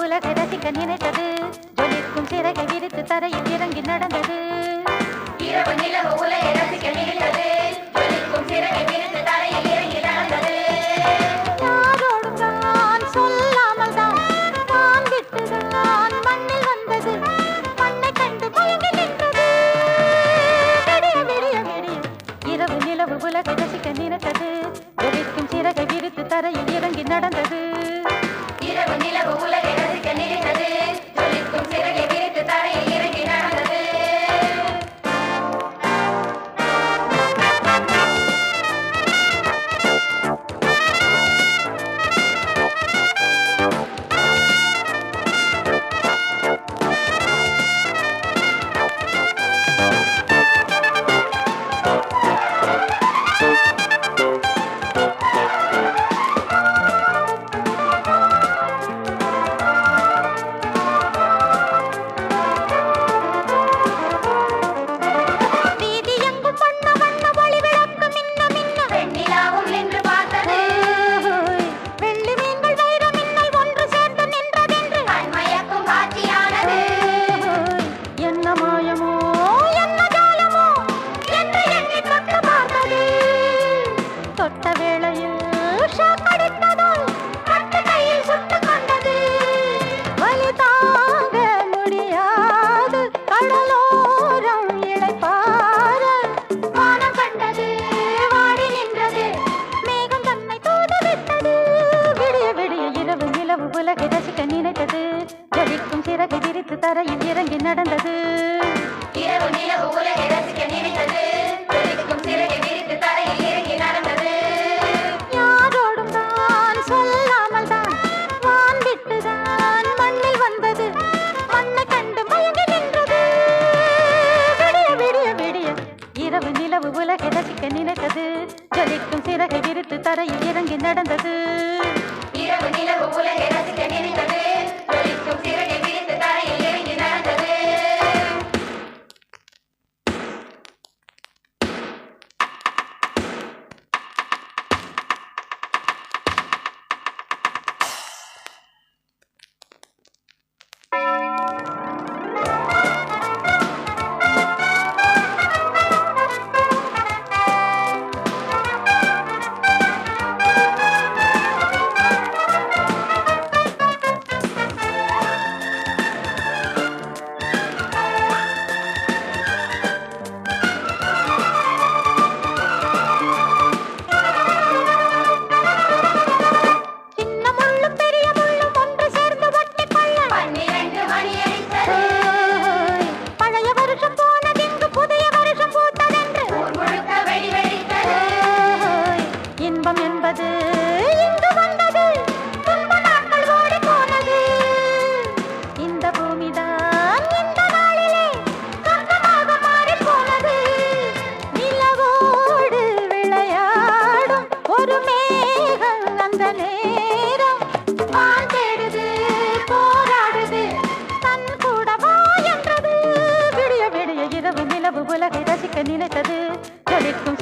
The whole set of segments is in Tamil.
நினைத்தது ஜொலிக்கும் சிறகை விரித்து தரையில் இறங்கி நடந்தது. இரவு நிலவு உலகை ரசிக்க நினைத்தது ஜொலிக்கும் சிறகை விரித்து தரையில் இறங்கி நடந்தது. சொல்லாமல் தரையில் இறங்கி நடந்தது. இரவு நிலவு உலகை ரசிக்க நினைத்தது. ஜொலிக்கும் சிறகை விரித்து தரையில் இறங்கி நடந்தது. யாரோடும் தான் சொல்லாமல் தான் வான் விட்டு தான் மண்ணில் வந்தது. மண்ணை கண்டு மயங்கி நின்றது. விடிய விடிய விடிய இரவு நிலவு உலகை ரசிக்க நினைத்தது. ஜொலிக்கும் சிறகை விரித்து தரையில் இறங்கி நடந்தது. இரவு நிலவு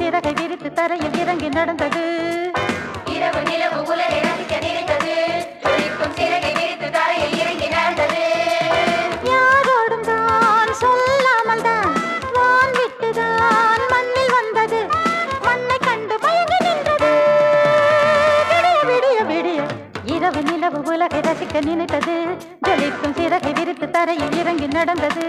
சிறகை விரித்து தரையில் இறங்கி நடந்தது. இரவு நிலவு உலகை ரசிக்க நினைத்தது. ஜொலிக்கும் சிறகை விரித்து தரையில் இறங்கி நடந்தது. யாரோடும் தான் சொல்லாமல் தான் வான் விட்டு தான் மண்ணில் வந்தது. மண்ணை கண்டு மயங்கி நின்றது. விடிய விடிய விடிய இரவு நிலவு உலகை ரசிக்க நினைத்தது. ஜொலிக்கும் சிறகை விரித்து தரையில் இறங்கி நடந்தது.